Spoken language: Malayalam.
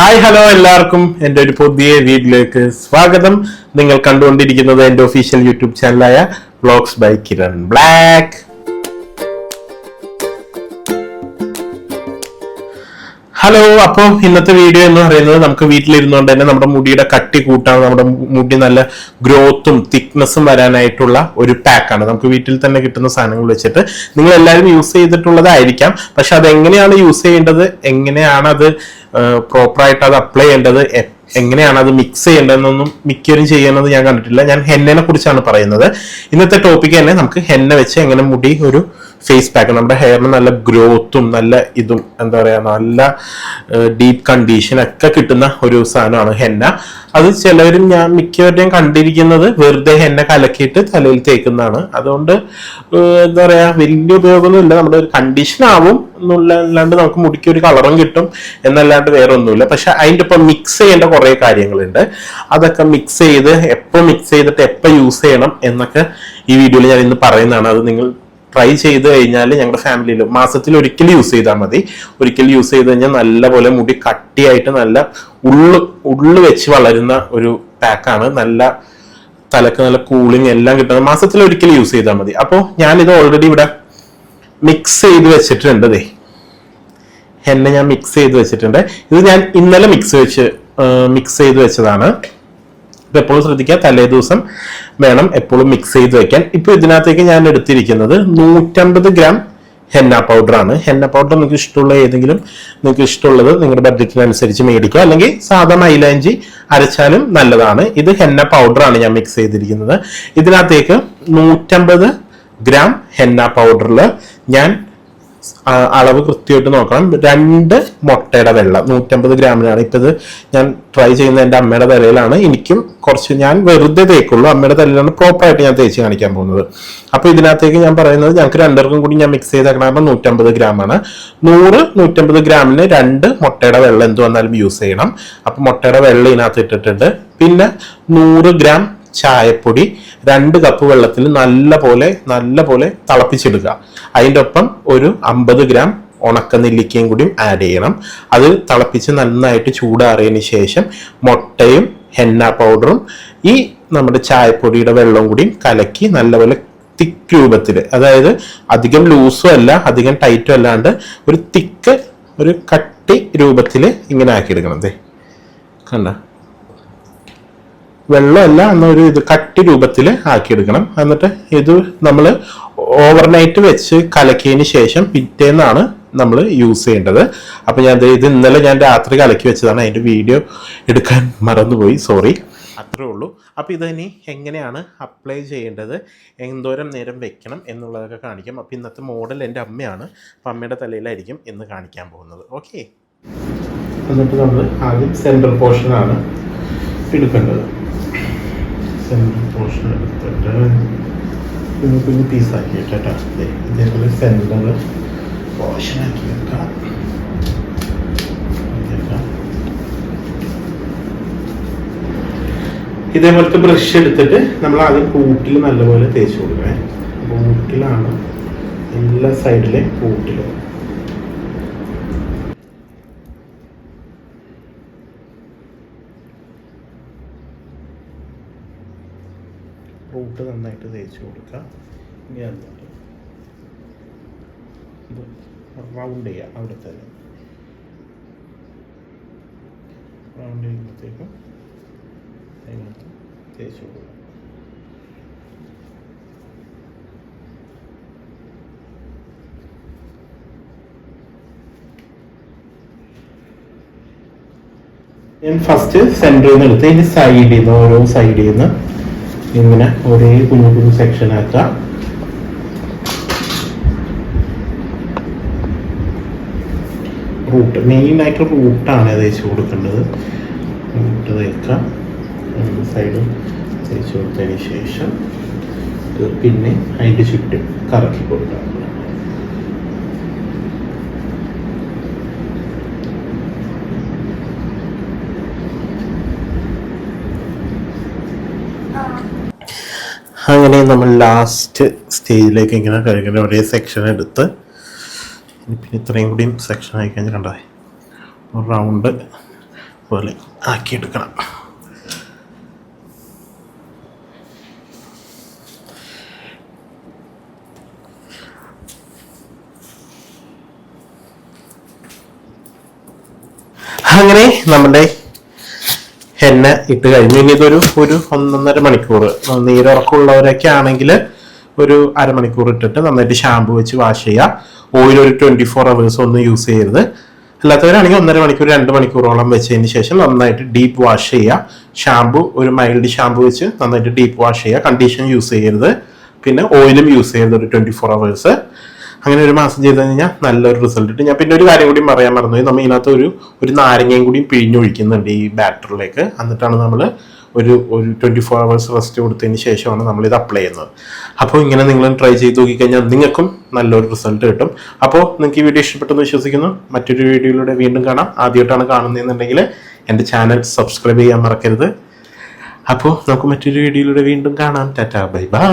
ഹായ് ഹലോ എല്ലാവർക്കും. എന്റെ ഒരു പുതിയ വീഡിയോയിലേക്ക് സ്വാഗതം. നിങ്ങൾ കണ്ടുകൊണ്ടിരിക്കുന്നത് എന്റെ official YouTube ചാനലായ blogs by Kiran black hello അപ്പോൾ ഇന്നത്തെ വീഡിയോ എന്ന് പറയുന്നത് നമുക്ക് വീട്ടിലിരുന്നുകൊണ്ട് തന്നെ നമ്മുടെ മുടിയുടെ കട്ടി കൂട്ടാൻ നമ്മുടെ മുടി നല്ല ഗ്രോത്തും തിക്നെസ്സും വരാനായിട്ടുള്ള ഒരു പാക്കാണ് നമുക്ക് വീട്ടിൽ തന്നെ കിട്ടുന്ന സാധനങ്ങൾ വെച്ചിട്ട് നിങ്ങൾ എല്ലാവരും യൂസ് ചെയ്തിട്ടുള്ളതായിരിക്കാം. പക്ഷെ അത് എങ്ങനെയാണ് യൂസ് ചെയ്യേണ്ടത്? എങ്ങനെയാണ് അത് പ്രോപ്പറായിട്ട് അത് അപ്ലൈ ചെയ്യേണ്ടത്? എങ്ങനെയാണ് അത് മിക്സ് ചെയ്യേണ്ടതെന്നൊന്നും മിക്കവരും ചെയ്യുന്നത് ഞാൻ കണ്ടിട്ടില്ല. ഞാൻ ഹെന്നനെ കുറിച്ചാണ് പറയുന്നത്. ഇന്നത്തെ ടോപ്പിക് തന്നെ നമുക്ക് ഹെന്ന വെച്ച് എങ്ങനെ മുടി ഒരു ഫേസ് പാക്ക് നമ്മുടെ ഹെയറിന് നല്ല ഗ്രോത്തും നല്ല ഇതും എന്താ പറയുക നല്ല ഡീപ്പ് കണ്ടീഷൻ ഒക്കെ കിട്ടുന്ന ഒരു സാധനമാണ് ഹെന്ന. അത് ചിലവരും ഞാൻ മിക്കവരുടെയും കണ്ടിരിക്കുന്നത് വെറുതെ ഹെന്ന കലക്കിയിട്ട് തലയിൽ തേക്കുന്നതാണ്. അതുകൊണ്ട് എന്താ പറയുക വലിയ ഉപയോഗമൊന്നുമില്ല. നമ്മുടെ ഒരു കണ്ടീഷൻ ആവും എന്നുള്ള നമുക്ക് മുടിക്ക് ഒരു കളറും കിട്ടും എന്നല്ലാണ്ട് വേറെ ഒന്നുമില്ല പക്ഷെ അതിന്റെ ഒപ്പം മിക്സ് ചെയ്യേണ്ട കുറേ കാര്യങ്ങളുണ്ട്. അതൊക്കെ മിക്സ് ചെയ്ത് എപ്പോൾ മിക്സ് ചെയ്തിട്ട് എപ്പോൾ യൂസ് ചെയ്യണം എന്നൊക്കെ ഈ വീഡിയോയിൽ ഞാൻ ഇന്ന് പറയുന്നതാണ്. അത് നിങ്ങൾ ട്രൈ ചെയ്ത് കഴിഞ്ഞാൽ ഞങ്ങളുടെ ഫാമിലിയിൽ മാസത്തിൽ ഒരിക്കൽ യൂസ് ചെയ്താൽ മതി. ഒരിക്കൽ യൂസ് ചെയ്ത് കഴിഞ്ഞാൽ നല്ലപോലെ മുടി കട്ടിയായിട്ട് നല്ല ഉള്ളു ഉള്ളു വെച്ച് വളരുന്ന ഒരു പാക്കാണ് നല്ല തലക്ക് നല്ല കൂളിംഗ് എല്ലാം കിട്ടുന്നത് മാസത്തിൽ ഒരിക്കൽ യൂസ് ചെയ്താൽ മതി. അപ്പോൾ ഞാനിത് ഓൾറെഡി ഇവിടെ മിക്സ് ചെയ്ത് വെച്ചിട്ടുണ്ട് ദേ. ഹെന്ന ഞാൻ മിക്സ് ചെയ്ത് വെച്ചിട്ടുണ്ട്. ഇത് ഞാൻ ഇന്നലെ മിക്സ് വെച്ച് മിക്സ് ചെയ്ത് വെച്ചതാണ്. ഇത് എപ്പോഴും ശ്രദ്ധിക്കുക തലേ ദിവസം വേണം എപ്പോഴും മിക്സ് ചെയ്ത് വെക്കാൻ. ഇപ്പൊ ഇതിനകത്തേക്ക് ഞാൻ എടുത്തിരിക്കുന്നത് നൂറ്റമ്പത് ഗ്രാം ഹെന്ന പൗഡർ ആണ്. ഹെന്ന പൗഡർ നിങ്ങൾക്ക് ഇഷ്ടമുള്ള ഏതെങ്കിലും നിങ്ങൾക്ക് ഇഷ്ടമുള്ളത് നിങ്ങളുടെ ബഡ്ജറ്റിനനുസരിച്ച് മേടിക്കുക. അല്ലെങ്കിൽ സാധാ മൈലാഞ്ചി അരച്ചാലും നല്ലതാണ്. ഇത് ഹെന്ന പൗഡർ ആണ് ഞാൻ മിക്സ് ചെയ്തിരിക്കുന്നത്. ഇതിനകത്തേക്ക് നൂറ്റമ്പത് ഗ്രാം ഹെന്ന പൗഡറിൽ ഞാൻ അളവ് കൃത്യമായിട്ട് നോക്കണം. രണ്ട് മുട്ടയുടെ വെള്ളം നൂറ്റമ്പത് ഗ്രാമിനാണ്. ഇപ്പത് ഞാൻ ട്രൈ ചെയ്യുന്ന എന്റെ അമ്മയുടെ തലയിലാണ്. എനിക്കും കുറച്ച് ഞാൻ വെറുതെ തേക്കുള്ളൂ. അമ്മയുടെ തലയിലാണ് പ്രോപ്പറായിട്ട് ഞാൻ തേച്ച് കാണിക്കാൻ പോകുന്നത്. അപ്പൊ ഇതിനകത്തേക്ക് ഞാൻ പറയുന്നത് ഞങ്ങൾക്ക് രണ്ടുപേർക്കും കൂടി ഞാൻ മിക്സ് ചെയ്തേക്കണം നൂറ്റമ്പത് ഗ്രാമാണ്. നൂറ് നൂറ്റമ്പത് ഗ്രാമിന് രണ്ട് മുട്ടയുടെ വെള്ളം എന്ത് വന്നാലും യൂസ് ചെയ്യണം. അപ്പൊ മുട്ടയുടെ വെള്ളം ഇതിനകത്ത് ഇട്ടിട്ടുണ്ട്. പിന്നെ നൂറ് ഗ്രാം ചായപ്പൊടി രണ്ട് കപ്പ് വെള്ളത്തിൽ നല്ല പോലെ നല്ല പോലെ തിളപ്പിച്ചെടുക്കുക അതിന്റെ ഒപ്പം ഒരു അമ്പത് ഗ്രാം ഉണക്ക നെല്ലിക്കയും കൂടി ആഡ് ചെയ്യണം. അത് തിളപ്പിച്ച് നന്നായിട്ട് ചൂടാറിയതിന് ശേഷം മുട്ടയും ഹെന്ന പൗഡറും ഈ നമ്മുടെ ചായപ്പൊടിയുടെ വെള്ളവും കൂടി കലക്കി നല്ലപോലെ തിക്ക് രൂപത്തിൽ അതായത് അധികം ലൂസും അല്ല അധികം ടൈറ്റും അല്ലാണ്ട് ഒരു തിക്ക് ഒരു കട്ടി രൂപത്തിൽ ഇങ്ങനെ ആക്കിയെടുക്കണം അതെ കണ്ട? വെള്ളമല്ല എന്നൊരു ഇത് കട്ടി രൂപത്തിൽ ആക്കിയെടുക്കണം. എന്നിട്ട് ഇത് നമ്മൾ ഓവർനൈറ്റ് വെച്ച് കലക്കിയതിന് ശേഷം പിറ്റേന്നാണ് നമ്മൾ യൂസ് ചെയ്യേണ്ടത്. അപ്പം ഞാൻ ഇത് ഇന്നലെ ഞാൻ രാത്രി കലക്കി വെച്ചതാണ്. അതിന്റെ വീഡിയോ എടുക്കാൻ മറന്നുപോയി. സോറി അത്രേ ഉള്ളൂ. അപ്പോൾ ഇതിനി എങ്ങനെയാണ് അപ്ലൈ ചെയ്യേണ്ടത്? എന്തോരം നേരം വെക്കണം എന്നുള്ളതൊക്കെ കാണിക്കാം. അപ്പോൾ ഇന്നത്തെ മോഡൽ എന്റെ അമ്മയാണ്. അപ്പം അമ്മയുടെ തലയിലായിരിക്കും ഇന്ന് കാണിക്കാൻ പോകുന്നത്. ഓക്കെ എന്നിട്ട് നമ്മൾ ആദ്യം സെൻട്രൽ പോർഷനാണ് എടുക്കേണ്ടത്. സെൻട്രൽ പോർഷൻ എടുത്തിട്ട് കുഞ്ഞു കുഞ്ഞു പീസാക്കിയിട്ട് കേട്ടോ ഇതേപോലെ സെന്റർ പോർഷനാക്കി വെക്കാം. ഇതേപോലത്തെ ബ്രഷ് എടുത്തിട്ട് നമ്മൾ ആദ്യം കൂട്ടിൽ നല്ലപോലെ തേച്ച് കൊടുക്കണേ. കൂട്ടിലാണ് എല്ലാ സൈഡിലെയും കൂട്ടിലും റൂട്ട് നന്നായിട്ട് തേച്ച് കൊടുക്കുക. ഇനി എന്നിട്ട് ഇത് റൗണ്ട് ചെയ്യുക അവിടെ തന്നെ. റൗണ്ട് ചെയ്യുമ്പോഴത്തേക്കും അതിനകത്ത് തേച്ച് കൊടുക്കുക. ഞാൻ ഫസ്റ്റ് സെന്ററിൽ നിന്ന് എടുത്ത് ഇനി സൈഡിൽ നിന്ന് ഓരോ സൈഡിൽ നിന്ന് ഇങ്ങനെ ഒരേ കുഞ്ഞു കുഞ്ഞു സെക്ഷൻ ആക്കാം റൂട്ട് മെയിനായിട്ട് റൂട്ടാണ് തേച്ച് കൊടുക്കേണ്ടത്. റൂട്ട് തേക്കാം സൈഡും തേച്ച് കൊടുത്തതിന് ശേഷം പിന്നെ അതിന്റെ ചുറ്റും കറക്കി കൊടുക്കാം അങ്ങനെ നമ്മൾ ലാസ്റ്റ് സ്റ്റേജിലേക്ക് ഇങ്ങനെ കഴിക്കുന്ന ഒരേ സെക്ഷൻ എടുത്ത് പിന്നെ ഇത്രയും കൂടി സെക്ഷൻ ആയി കഴിഞ്ഞാൽ കണ്ടേ? റൗണ്ട് പോലെ ആക്കിയെടുക്കണം. അങ്ങനെ നമ്മുടെ എണ്ണ ഇട്ട് കഴിഞ്ഞു ഇനി ഇതൊരു ഒരു ഒന്നൊന്നര മണിക്കൂർ. നീരുറക്കമുള്ളവരൊക്കെ ആണെങ്കിൽ ഒരു അരമണിക്കൂർ ഇട്ടിട്ട് നന്നായിട്ട് ഷാമ്പു വെച്ച് വാഷ് ചെയ്യുക. ഓയിൽ ഒരു ട്വന്റി ഫോർ അവേഴ്സ് ഒന്നും യൂസ് ചെയ്യരുത്. അല്ലാത്തവരാണെങ്കിൽ ഒന്നര മണിക്കൂർ രണ്ട് മണിക്കൂറോളം വെച്ചതിന് ശേഷം നന്നായിട്ട് ഡീപ്പ് വാഷ് ചെയ്യുക. ഷാമ്പു ഒരു മൈൽഡ് ഷാമ്പു വെച്ച് നന്നായിട്ട് ഡീപ്പ് വാഷ് ചെയ്യുക. കണ്ടീഷൻ യൂസ് ചെയ്യരുത്. പിന്നെ ഓയിലും യൂസ് ചെയ്യരുത് ഒരു ട്വന്റി ഫോർ അവേഴ്സ് അങ്ങനെ ഒരു മാസം ചെയ്ത് കഴിഞ്ഞാൽ നല്ലൊരു റിസൾട്ട് കിട്ടും. ഞാൻ പിന്നെ ഒരു കാര്യം കൂടി പറയാൻ മറന്നു നമ്മൾ ഇതിനകത്ത് ഒരു ഒരു നാരങ്ങയും കൂടി പിഴിഞ്ഞൊഴിക്കുന്നുണ്ട് ഈ ബാറ്ററിലേക്ക് എന്നിട്ടാണ് നമ്മൾ ഒരു ഒരു ട്വന്റി ഫോർ അവേഴ്സ് റെസ്റ്റ് കൊടുത്തതിന് ശേഷമാണ് നമ്മൾ ഇത് അപ്ലൈ ചെയ്യുന്നത്. അപ്പോൾ ഇങ്ങനെ നിങ്ങൾ ട്രൈ ചെയ്ത് നോക്കിക്കഴിഞ്ഞാൽ നിങ്ങൾക്കും നല്ലൊരു റിസൾട്ട് കിട്ടും. അപ്പോൾ നിങ്ങൾക്ക് ഈ വീഡിയോ ഇഷ്ടപ്പെട്ടെന്ന് വിശ്വസിക്കുന്നു. മറ്റൊരു വീഡിയോയിലൂടെ വീണ്ടും കാണാം. ആദ്യമായിട്ടാണ് കാണുന്നതെന്നുണ്ടെങ്കിൽ എന്റെ ചാനൽ സബ്സ്ക്രൈബ് ചെയ്യാൻ മറക്കരുത്. അപ്പോൾ നമുക്ക് മറ്റൊരു വീഡിയോയിലൂടെ വീണ്ടും കാണാം. Tata bye bye